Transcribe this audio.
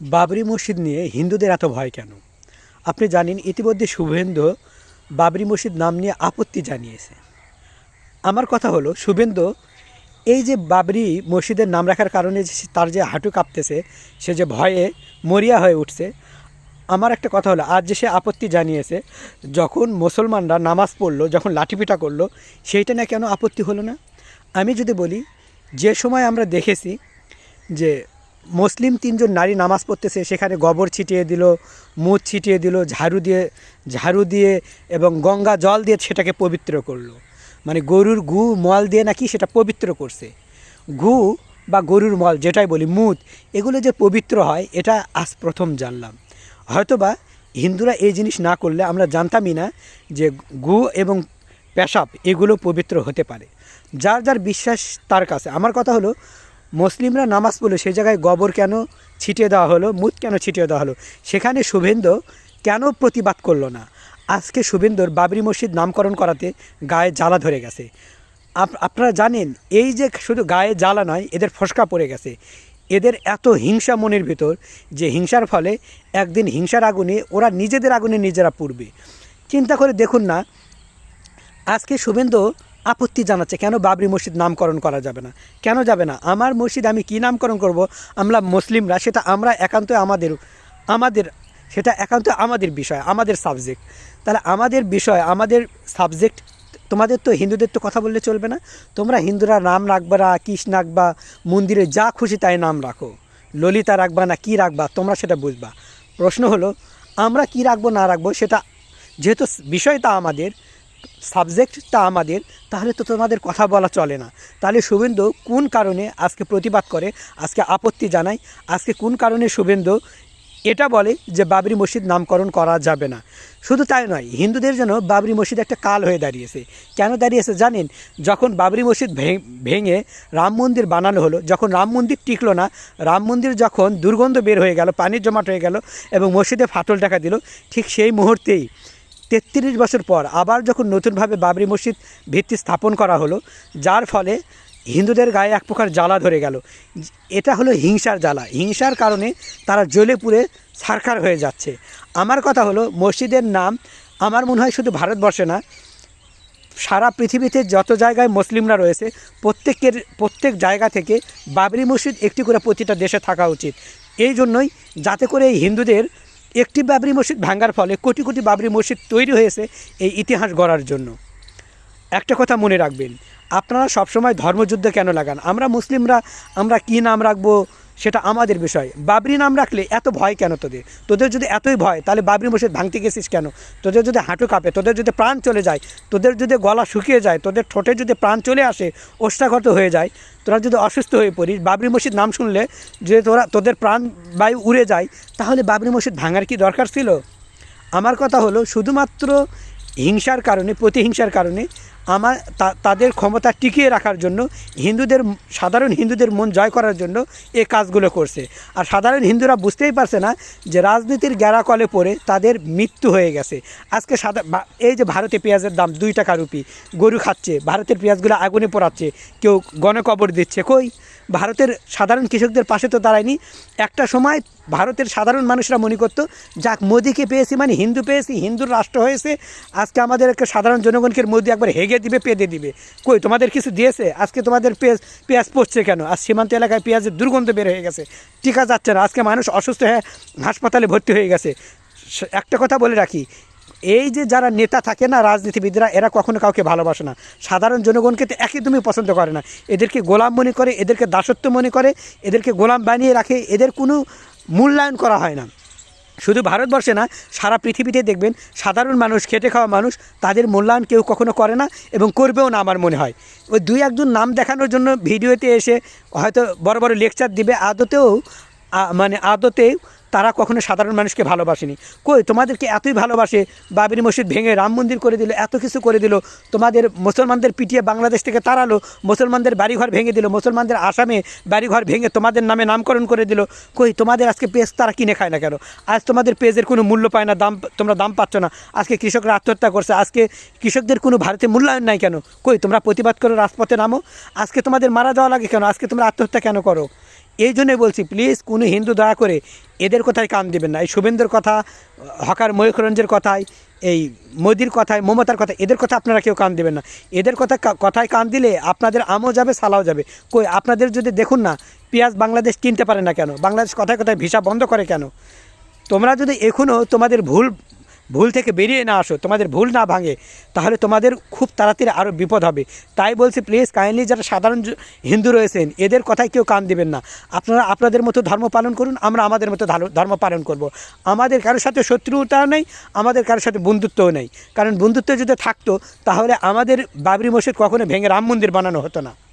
বাবরি মসজিদ নিয়ে হিন্দুদের এত ভয় কেন? আপনি জানেন, ইতিমধ্যে শুভেন্দু বাবরি মসজিদ নাম নিয়ে আপত্তি জানিয়েছে। আমার কথা হলো, শুভেন্দু, এই যে বাবরি মসজিদের নাম রাখার কারণে তার যে হাঁটু কাঁপতেছে, সে যে ভয়ে মরিয়া হয়ে উঠছে, আমার একটা কথা হলো, আজ যে সে আপত্তি জানিয়েছে, যখন মুসলমানরা নামাজ পড়ল, যখন লাঠিপিটা করল, সেইটা না কেন আপত্তি হলো না? আমি যদি বলি, যে সময় আমরা দেখেছি যে মুসলিম তিনজন নারী নামাজ পড়তেছে, সেখানে গোবর ছিটিয়ে দিল, মুদ ছিটিয়ে দিল, ঝাড়ু দিয়ে ঝাড়ু দিয়ে এবং গঙ্গা জল দিয়ে সেটাকে পবিত্র করল। মানে গরুর গু, মল দিয়ে নাকি সেটা পবিত্র করছে। গু বা গরুর মল যেটাই বলি, মুদ, এগুলো যে পবিত্র হয়, এটা আজ প্রথম জানলাম। হয়তোবা হিন্দুরা এই জিনিস না করলে আমরা জানতামই না যে গু এবং পেশাব এগুলো পবিত্র হতে পারে। যার যার বিশ্বাস তার কাছে। আমার কথা হলো মুসলিমরা নামাজ পড়লে সেই জায়গায় গোবর কেন ছিটিয়ে দেওয়া হলো মুদ কেন ছিটিয়ে দেওয়া হলো? সেখানে শুভেন্দু কেন প্রতিবাদ করল না? আজকে শুভেন্দুর বাবরি মসজিদ নামকরণ করাতে গায়ে জ্বালা ধরে গেছে। আপ- আপনারা জানেন, এই যে শুধু গায়ে জ্বালা নয়, এদের ফসকা পড়ে গেছে। এদের এত হিংসা মনের ভিতর যে হিংসার ফলে একদিন হিংসার আগুনে ওরা নিজেদের আগুনে নিজেরা পুড়বে। চিন্তা করে দেখুন না, আজকে শুভেন্দু আপত্তি জানাচ্ছে, কেন বাবরি মসজিদ নামকরণ করা যাবে না? কেন যাবে না? আমার মসজিদ আমি কি নামকরণ করব? আমরা মুসলিমরা, সেটা আমরা একান্ত আমাদের আমাদের, সেটা একান্ত আমাদের বিষয়, আমাদের সাবজেক্ট তাহলে আমাদের বিষয়, আমাদের সাবজেক্ট তোমাদের তো হিন্দুদের তো কথা বললে চলবে না? তোমরা হিন্দুরা নাম রাখবা না কৃষ্ণ রাখবা মন্দিরে যা খুশি তাই নাম রাখো। ললিতা রাখবা না, কি রাখবা, তোমরা সেটা বুঝবা। প্রশ্ন হলো, আমরা কি রাখব, না রাখব, সেটা যেহেতু বিষয়টা আমাদের সাবজেক্টটা আমাদের, তাহলে তো তোমাদের কথা বলা চলে না। তাহলে শুভেন্দু কোন কারণে আজকে প্রতিবাদ করে, আজকে আপত্তি জানায়, আজকে কোন কারণে শুভেন্দু এটা বলে যে বাবরি মসজিদ নামকরণ করা যাবে না? শুধু তাই নয়, হিন্দুদের জন্য বাবরি মসজিদ একটা কাল হয়ে দাঁড়িয়েছে। কেন দাঁড়িয়েছে জানেন? যখন বাবরি মসজিদ ভেঙে রাম মন্দির বানানো হলো, যখন রাম মন্দির টিকলো না, রাম মন্দির যখন দুর্গন্ধ বের হয়ে গেল, পানির জমাট হয়ে গেল এবং মসজিদে ফাটল টাকা দিল, ঠিক সেই মুহূর্তেই তেত্রিশ বছর পর আবার যখন নতুনভাবে বাবরি মসজিদ ভিত্তি স্থাপন করা হলো, যার ফলে হিন্দুদের গায়ে এক প্রকার জ্বালা ধরে গেল। এটা হলো হিংসার জ্বালা। হিংসার কারণে তারা জ্বলে পুড়ে সারখার হয়ে যাচ্ছে। আমার কথা হলো, মসজিদের নাম আমার মনে হয় শুধু ভারতবর্ষে না, সারা পৃথিবীতে যত জায়গায় মুসলিমরা রয়েছে, প্রত্যেকের, প্রত্যেক জায়গা থেকে বাবরি মসজিদ একটি করে প্রতিটা দেশে থাকা উচিত। এই জন্যই যাতে করে এই হিন্দুদের একটি বাবরি মসজিদ ভাঙ্গার ফলে কোটি কোটি বাবরি মসজিদ তৈরি হয়েছে এই ইতিহাস গড়ার জন্য। একটা কথা মনে রাখবেন, আপনারা সবসময় ধর্মযুদ্ধ কেন লাগান? আমরা মুসলিমরা, আমরা কী নাম রাখব? সেটা আমাদের বিষয়। বাবরি নাম রাখলে এত ভয় কেন তোদের? তোদের যদি এতই ভয়, তাহলে বাবরি মসজিদ ভাঙতে গেছিস কেন? তোদের যদি হাঁটু কাঁপে, তোদের যদি প্রাণ চলে যায়, তোদের যদি গলা শুকিয়ে যায়, তোদের ঠোঁটে যদি প্রাণ চলে আসে ওষ্ঠাগত হয়ে যায়, তোরা যদি অসুস্থ হয়ে পড়িস, বাবরি মসজিদ নাম শুনলে যে তোরা, তোদের প্রাণ বায়ু উড়ে যায়, তাহলে বাবরি মসজিদ ভাঙার কি দরকার ছিল? আমার কথা হলো, শুধুমাত্র হিংসার কারণে, প্রতিহিংসার কারণে আমার তাদের ক্ষমতা টিকিয়ে রাখার জন্য, হিন্দুদের, সাধারণ হিন্দুদের মন জয় করার জন্য এই কাজগুলো করছে। আর সাধারণ হিন্দুরা বুঝতেই পারছে না যে রাজনীতির গ্যারাকলে পড়ে তাদের মৃত্যু হয়ে গেছে। আজকে সাদা এই যে ভারতে পেঁয়াজের দাম দুই টাকা রুপি, গরু খাচ্ছে, ভারতের পেঁয়াজগুলো আগুনে পোড়াচ্ছে, কেউ গণকবর দিচ্ছে, কই? ভারতের সাধারণ কৃষকদের পাশে তো দাঁড়ায়নি। একটা সময় ভারতের সাধারণ মানুষরা মনে করতো, যাক, মোদিকে পেয়েছি মানে হিন্দু পেয়েছি, হিন্দুর রাষ্ট্র হয়েছে, আজকে আমাদের একটা সাধারণ জনগণকে মোদি একবার হেগে দিবে, পেঁদে দিবে। কই, তোমাদের কিছু দিয়েছে? আজকে তোমাদের পেঁয়াজ পেঁয়াজ পড়ছে কেন? আর সীমান্ত এলাকায় পেঁয়াজের দুর্গন্ধ বের হয়ে গেছে। টিকা যাচ্ছে না। আজকে মানুষ অসুস্থ হয়ে হাসপাতালে ভর্তি হয়ে গেছে। একটা কথা বলে রাখি এই যে যারা নেতা থাকে না, রাজনীতিবিদরা, এরা কখনো কাউকে ভালোবাসে না। সাধারণ জনগণকে তো একদমই পছন্দ করে না। এদেরকে গোলাম মনে করে, এদেরকে দাসত্ব মনে করে, এদেরকে গোলাম বানিয়ে রাখে, এদের কোনো মূল্যায়ন করা হয় না। শুধু ভারতবর্ষে না, সারা পৃথিবীতে দেখবেন, সাধারণ মানুষ, খেটে খাওয়া মানুষ, তাদের মূল্যায়ন কেউ কখনো করে না এবং করবেও না আমার মনে হয়। ওই দুই একজন নাম দেখানোর জন্য ভিডিওতে এসে হয়তো বড় বড় লেকচার দিবে। আদতেও মানে আদতে তারা কখনো সাধারণ মানুষকে ভালোবাসেনি। কই, তোমাদেরকে এতই ভালোবাসে, বাবরি মসজিদ ভেঙে রাম মন্দির করে দিল, এত কিছু করে দিল, তোমাদের মুসলমানদের পিটিয়ে বাংলাদেশ থেকে তাড়ালো, মুসলমানদের বাড়িঘর ভেঙে দিল, মুসলমানদের আসামে বাড়িঘর ভেঙে তোমাদের নামে নামকরণ করে দিল। কই, তোমাদের আজকে পেজ তারা কিনে খায় না কেন? আজ তোমাদের পেজের কোনো মূল্য পায় না, দাম, তোমরা দাম পাচ্ছ না। আজকে কৃষকরা আত্মহত্যা করছে, আজকে কৃষকদের কোনো ভারতে মূল্যায়ন নাই কেন? কই, তোমরা প্রতিবাদ করো, রাজপথে নামো। আজকে তোমাদের মারা যাওয়া লাগে কেন? আজকে তোমরা আত্মহত্যা কেন করো? এই জন্যই বলছি প্লিজ কোনো হিন্দু দয়া করে এদের কথায় কান দেবেন না। এই শুভেন্দুর কথা, হকার ময়ূখরঞ্জের কথায়, এই মোদির কথায়, মমতার কথায়, এদের কথা আপনারা কেউ কান দেবেন না। এদের কথা কথায় কান দিলে আপনাদের আমও যাবে, সালাও যাবে। কই, আপনাদের যদি দেখুন না, পেঁয়াজ বাংলাদেশ কিনতে পারে না কেন? বাংলাদেশ কথায় কথায় ভিসা বন্ধ করে কেন? তোমরা যদি এখনও তোমাদের ভুল ভুল থেকে বেরিয়ে না আসো, তোমাদের ভুল না ভাঙে, তাহলে তোমাদের খুব তাড়াতাড়ি আরও বিপদ হবে। তাই বলছি প্লিজ কাইন্ডলি যারা সাধারণ হিন্দু রয়েছেন, এদের কথায় কেউ কান দেবেন না। আপনারা আপনাদের মতো ধর্ম পালন করুন, আমরা আমাদের মতো ধার- ধর্ম পালন করব। আমাদের কারোর সাথে শত্রুতাও নেই, আমাদের কারোর সাথে বন্ধুত্বও নেই। কারণ বন্ধুত্ব যদি থাকতো, তাহলে আমাদের বাবরি মসজিদ কখনো ভেঙে রাম মন্দির বানানো হতো না।